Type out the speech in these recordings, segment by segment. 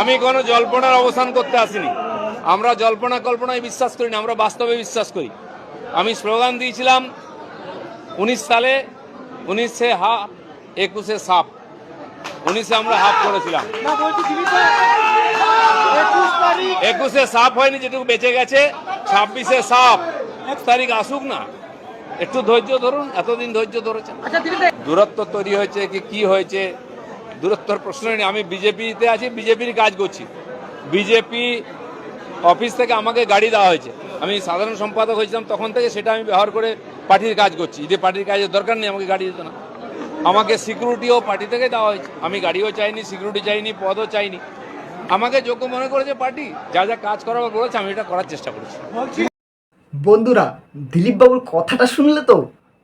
আমি কোনো জল্পনার অবসান করতে আসিনি। আমরা জল্পনা কল্পনায় বিশ্বাস করি না আমরা বাস্তবে বিশ্বাস করি। আমি স্লোগান দিয়েছিলাম, উনিশ সালে উনিশে হা, একুশে সাপ। উনিশে আমরা হাফ করেছিলাম। একুশ সাপ হয়নি, যেটুকু বেঁচে গেছে, ছাব্বিশে সাপ। এক তারিখ আসুক না। একটু ধৈর্য ধরুন, এতদিন ধৈর্য ভাই দূরত্ব তৈরি হয়েছে, কি কি হয়েছে দূরত্বর প্রশ্ন নেই। আমি বিজেপিতে আছি, বিজেপির কাজ করছি। বিজেপি অফিস থেকে আমাকে গাড়ি দেওয়া হয়েছে। আমি সাধারণ সম্পাদক হয়েছিলাম তখন থেকে, সেটা আমি ব্যবহার করে পার্টির কাজ করছি। যে পার্টির কাজের দরকার নেই, আমাকে গাড়ি দিত না। আমাকে সিকিউরিটিও পার্টি থেকে দেওয়া হয়েছে। আমি গাড়িও চাইনি সিকিউরিটি চাইনি, পদও চাইনি। আমাকে যোগ্য মনে করেছে পার্টি, যা যা কাজ করার বলেছে, আমি এটা করার চেষ্টা করেছি। বন্ধুরা দিলীপ বাবুর কথাটা শুনলে তো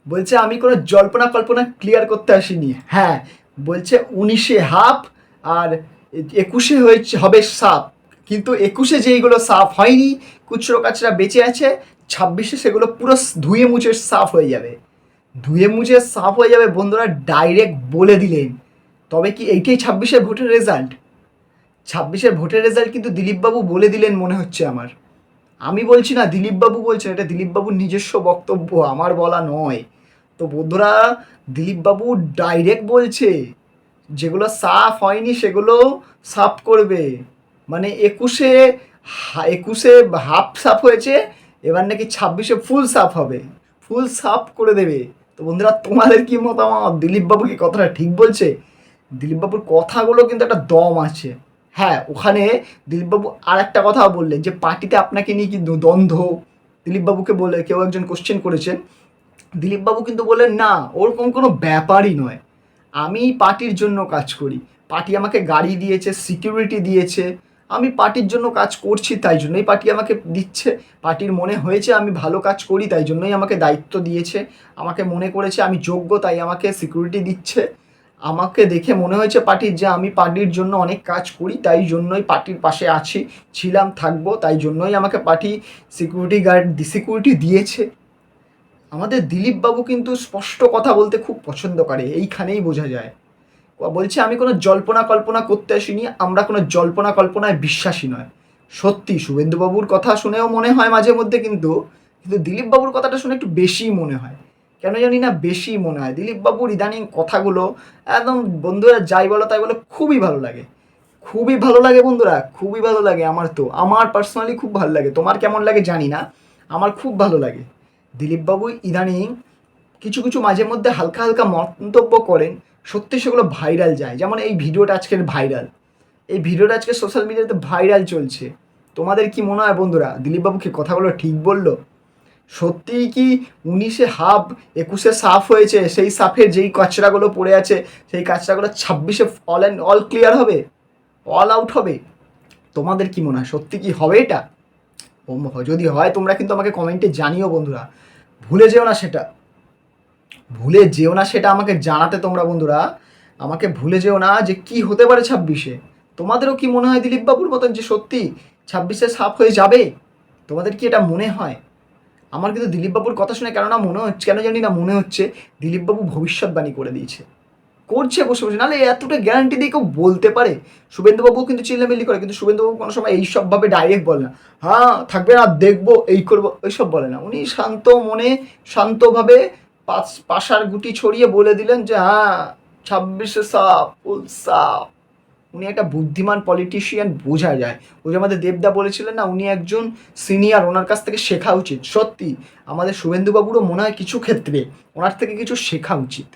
বলছে, আমি কোনো জল্পনা কল্পনা ক্লিয়ার করতে আসিনি। হ্যাঁ বলছে উনিশে হাফ আর একুশে হয়েছে, হবে সাপ কিন্তু একুশে যেইগুলো সাফ হয়নি কুচরো কাচরা বেঁচে আছে, ছাব্বিশে সেগুলো পুরো ধুয়ে মুছে সাফ হয়ে যাবে। ধুয়ে মুছে সাফ হয়ে যাবে বন্ধুরা ডাইরেক্ট বলে দিলেন। তবে কি এইটাই ছাব্বিশের ভোটের রেজাল্ট ছাব্বিশের ভোটের রেজাল্ট কিন্তু দিলীপবাবু বলে দিলেন মনে হচ্ছে আমার। আমি বলছি না দিলীপবাবু বলছেন, এটা দিলীপবাবুর নিজস্ব বক্তব্য, আমার বলা নয়। তো বন্ধুরা দিলীপবাবু ডাইরেক্ট বলছে, যেগুলো সাফ হয়নি সেগুলো সাফ করবে। মানে একুশে একুশে হাফ সাফ হয়েছে, এবার নাকি ছাব্বিশে ফুল সাফ হবে। ফুল সাফ করে দেবে। তো বন্ধুরা, তোমাদের কি মতামত? দিলীপবাবু কি কথাটা ঠিক বলছে? দিলীপবাবুর কথাগুলো কিন্তু একটা দম আছে। হ্যাঁ ওখানে দিলীপবাবু আর একটা কথা বললেন যে, পার্টিতে আপনাকে নিয়ে কিন্তু দ্বন্দ্ব? দিলীপবাবুকে বলে, কেউ একজন কোশ্চেন করেছেন। দিলীপবাবু কিন্তু বললেন, না, ওরকম কোনো ব্যাপারই নয়। আমি পার্টির জন্য কাজ করি। পার্টি আমাকে গাড়ি দিয়েছে, সিকিউরিটি দিয়েছে। আমি পার্টির জন্য কাজ করছি তাই জন্যই পার্টি আমাকে দিচ্ছে। পার্টির মনে হয়েছে আমি ভালো কাজ করি তাই জন্যই আমাকে দায়িত্ব দিয়েছে। আমাকে মনে করেছে আমি যোগ্য তাই আমাকে সিকিউরিটি দিচ্ছে। আমাকে দেখে মনে হয়েছে পার্টির যে আমি পার্টির জন্য অনেক কাজ করি তাই জন্যই পার্টির পাশে আছি, ছিলাম, থাকব তাই জন্যই আমাকে পার্টি সিকিউরিটি গার্ড, সিকিউরিটি দিয়েছে। আমাদের দিলীপ বাবু কিন্তু স্পষ্ট কথা বলতে খুব পছন্দ করে, এইখানেই বোঝা যায়। বলছে, আমি কোনো জল্পনা কল্পনা করতে আসিনি, আমরা কোনো জল্পনা কল্পনায় বিশ্বাসী নয়। সত্যি, শুভেন্দুবাবুর কথা শুনেও মনে হয় মাঝে মধ্যে কিন্তু কিন্তু দিলীপবাবুর কথাটা শুনে একটু বেশিই মনে হয়। কেন জানি না বেশি মনে হয়। দিলীপবাবুর ইদানিং কথাগুলো একদম বন্ধুরা যাই বলো তাই বলো খুবই ভালো লাগে। খুবই ভালো লাগে বন্ধুরা, খুবই ভালো লাগে আমার তো। আমার পার্সোনালি খুব ভালো লাগে। তোমার কেমন লাগে জানি না, আমার খুব ভালো লাগে। দিলীপবাবু ইদানিং কিছু কিছু মাঝে মধ্যে হালকা হালকা মন্তব্য করেন, সত্যি সেগুলো ভাইরাল যায়। যেমন এই ভিডিওটা আজকের ভাইরাল। এই ভিডিওটা আজকে সোশ্যাল মিডিয়াতে ভাইরাল চলছে। তোমাদের কি মনে হয় বন্ধুরা? দিলীপবাবু কি কথাগুলো ঠিক বলল? সত্যিই কি উনিশে হাফ, একুশে সাফ হয়েছে? সেই সাফের যেই কাচরাগুলো পড়ে আছে, সেই কাচরাগুলো ছাব্বিশে অল অ্যান্ড অল ক্লিয়ার হবে? অল আউট হবে? তোমাদের কি মনে হয়? সত্যি কি হবে এটা? যদি হয়, তোমরা কিন্তু আমাকে কমেন্টে জানিও বন্ধুরা। ভুলে যেও না সেটা। ভুলে যেও না সেটা আমাকে জানাতে তোমরা বন্ধুরা। আমাকে ভুলে যেও না যে কি হতে পারে ছাব্বিশে। তোমাদেরও কি মনে হয় দিলীপ বাবুর মতন যে সত্যি ছাব্বিশে সাফ হয়ে যাবে? তোমাদের কি এটা মনে হয়? আমার কিন্তু দিলীপবাবুর কথা শুনে কেননা মনে হচ্ছে কেন জানি না মনে হচ্ছে দিলীপবাবু ভবিষ্যৎবাণী করে দিয়েছে। করছে, বসে বসে। নাহলে এতটা গ্যারান্টি দিয়ে কেউ বলতে পারে। শুভেন্দুবাবু কিন্তু চিল্লামিল্লি করে, কিন্তু শুভেন্দুবাবু কোনো সময় এইসবভাবে ডাইরেক্ট বলে না। হ্যাঁ থাকবে না, দেখব, এই করব এইসব বলে না। উনি শান্ত মনে, শান্তভাবে পাশ, পাশার গুটি ছড়িয়ে বলে দিলেন যে হ্যাঁ ছাব্বিশে সাপ, ফুল সাপ। উনি একটা বুদ্ধিমান পলিটিশিয়ান বোঝা যায়। ওই যে আমাদের দেবদা বলেছিলেন না, উনি একজন সিনিয়র ওনার কাছ থেকে শেখা উচিত। সত্যি, আমাদের শুভেন্দুবাবুরও মনে হয় কিছু ক্ষেত্রে ওনার থেকে কিছু শেখা উচিত।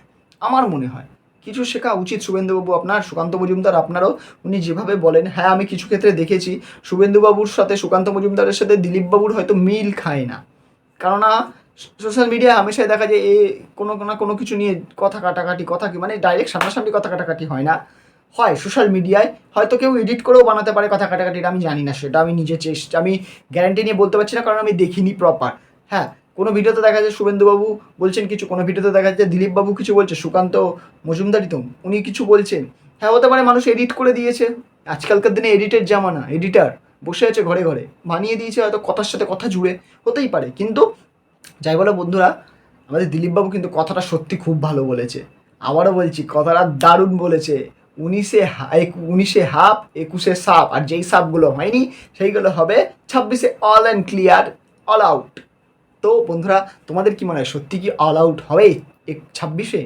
আমার মনে হয়। কিছু শেখা উচিত শুভেন্দুবাবু আপনার, সুকান্ত মজুমদার আপনারও। উনি যেভাবে বলেন হ্যাঁ আমি কিছু ক্ষেত্রে দেখেছি, শুভেন্দুবাবুর সাথে, সুকান্ত মজুমদারের সাথে দিলীপবাবুর হয়তো মিল খায় না। কেননা, সোশ্যাল মিডিয়ায় হামেশাই দেখা যায়, এ কোনো না কোনো কিছু নিয়ে কথা কাটাকাটি, কথা কি মানে ডাইরেক্ট সামনাসামনি কথা কাটাকাটি হয় না। হয় সোশ্যাল মিডিয়ায়, হয়তো কেউ এডিট করেও বানাতে পারে কথা কাটাকাটি এটা আমি জানি না সেটা, আমি নিজে চেষ্টা, আমি গ্যারান্টি নিয়ে বলতে পারছি না, কারণ আমি দেখিনি প্রপার হ্যাঁ কোনো ভিডিওতে দেখা যায় শুভেন্দুবাবু বলছেন কিছু, কোনো ভিডিওতে দেখা যাচ্ছে দিলীপবাবু কিছু বলছে, সুকান্ত মজুমদারি তো, উনি কিছু বলছেন। হ্যাঁ হতে পারে মানুষ এডিট করে দিয়েছে। আজকালকার দিনে এডিটের জামানা এডিটার বসে আছে ঘরে ঘরে। বানিয়ে দিয়েছে হয়তো কথার সাথে কথা জুড়ে, হতেই পারে। কিন্তু যাই বলো বন্ধুরা, আমাদের দিলীপবাবু কিন্তু কথাটা সত্যি খুব ভালো বলেছে। আবারও বলছি, কথাটা দারুণ বলেছে। উনিশে উনিশে হাফ, একুশে সাপ, আর যেই সাপগুলো হয়নি, সেইগুলো হবে ছাব্বিশে all and clear all out তো বন্ধুরা, তোমাদের কি মনে হয় সত্যি কি অল আউট হবে এক ছাব্বিশে?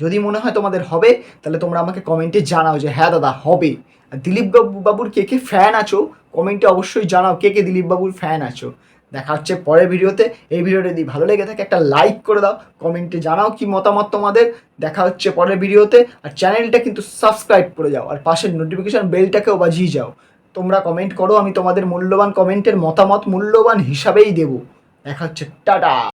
যদি মনে হয় তোমাদের হবে, তাহলে তোমরা আমাকে কমেন্টে জানাও যে হ্যাঁ দাদা, হবে। আর দিলীপ বাবুর কে কে ফ্যান আছো কমেন্টে অবশ্যই জানাও কে কে দিলীপ বাবুর ফ্যান আছো। দেখা হচ্ছে পরের ভিডিওতে। এই ভিডিওটা যদি ভালো লেগে থাকে, একটা লাইক করে দাও কমেন্টে জানাও কি মতামত তোমাদের। দেখা হচ্ছে পরের ভিডিওতে। আর চ্যানেলটা কিন্তু সাবস্ক্রাইব করে যাও, আর পাশের নোটিফিকেশান বেলটাকেও বাজিয়ে যাও। তোমরা কমেন্ট করো, আমি তোমাদের মূল্যবান কমেন্টের মতামত মূল্যবান হিসাবেই দেবো। দেখা হচ্ছে টাটা।